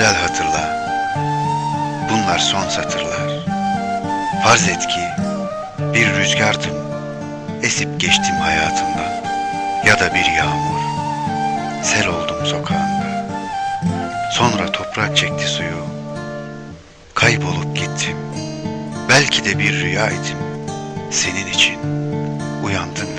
hatırla. Bunlar son satırlar. Farz et ki bir rüzgardım. Esip geçtim hayatından. Ya da bir yağmur. Sel oldum sokağında. Sonra toprak çekti suyu. Kaybolup gittim. Belki de bir rüya idim. Senin için uyandın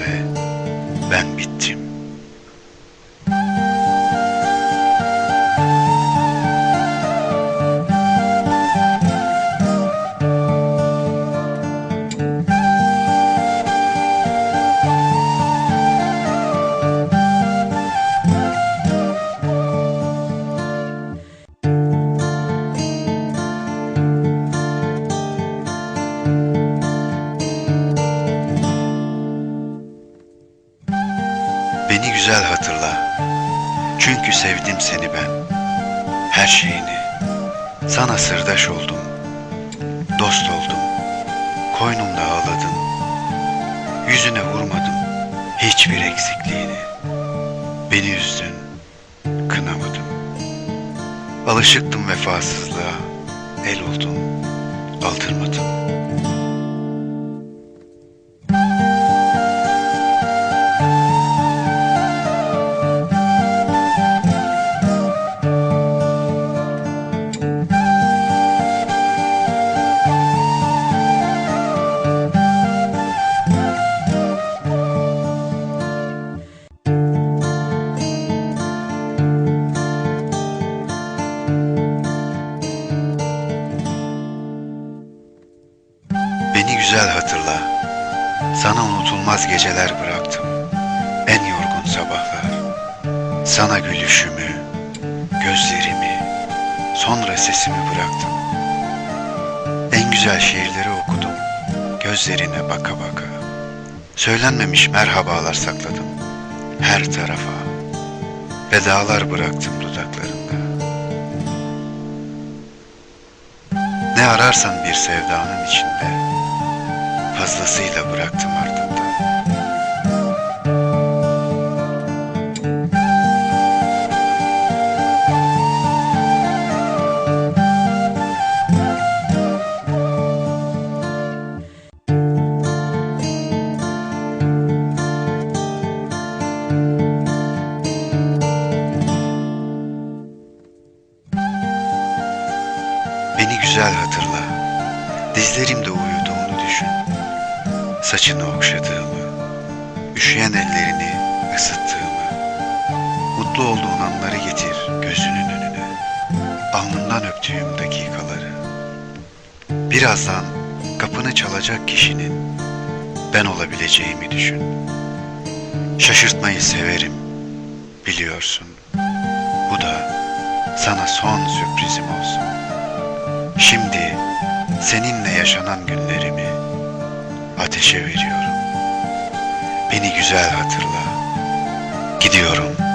Çünkü sevdim seni ben. Her şeyini. Sana sırdaş oldum. Dost oldum. Koynumda ağladın. Yüzüne vurmadım. Hiçbir eksikliğini. Beni üzdün. Kınamadım. Alışıktım vefasızlığa. El oldum. Aldırmadım. Güzel hatırla. Sana unutulmaz geceler bıraktım. En yorgun sabahlar. Sana gülüşümü, gözlerimi, sonra sesimi bıraktım. En güzel şiirleri okudum. Gözlerine baka baka. Söylenmemiş merhabalar sakladım. Her tarafa. Vedalar bıraktım dudaklarında. Ne ararsan bir sevdanın içinde fazlasıyla bıraktım ardında. Beni güzel hatırla. Dizlerimde uyuduğunu düşün. Saçını okşadığımı, üşüyen ellerini ısıttığımı. Mutlu olduğun anları getir gözünün önüne. Alnından öptüğüm dakikaları. Birazdan kapını çalacak kişinin ben olabileceğimi düşün. Şaşırtmayı severim, biliyorsun. Bu da sana son sürprizim olsun. Şimdi seninle yaşanan günlerimi ateşe veriyorum. Beni güzel hatırla. Gidiyorum.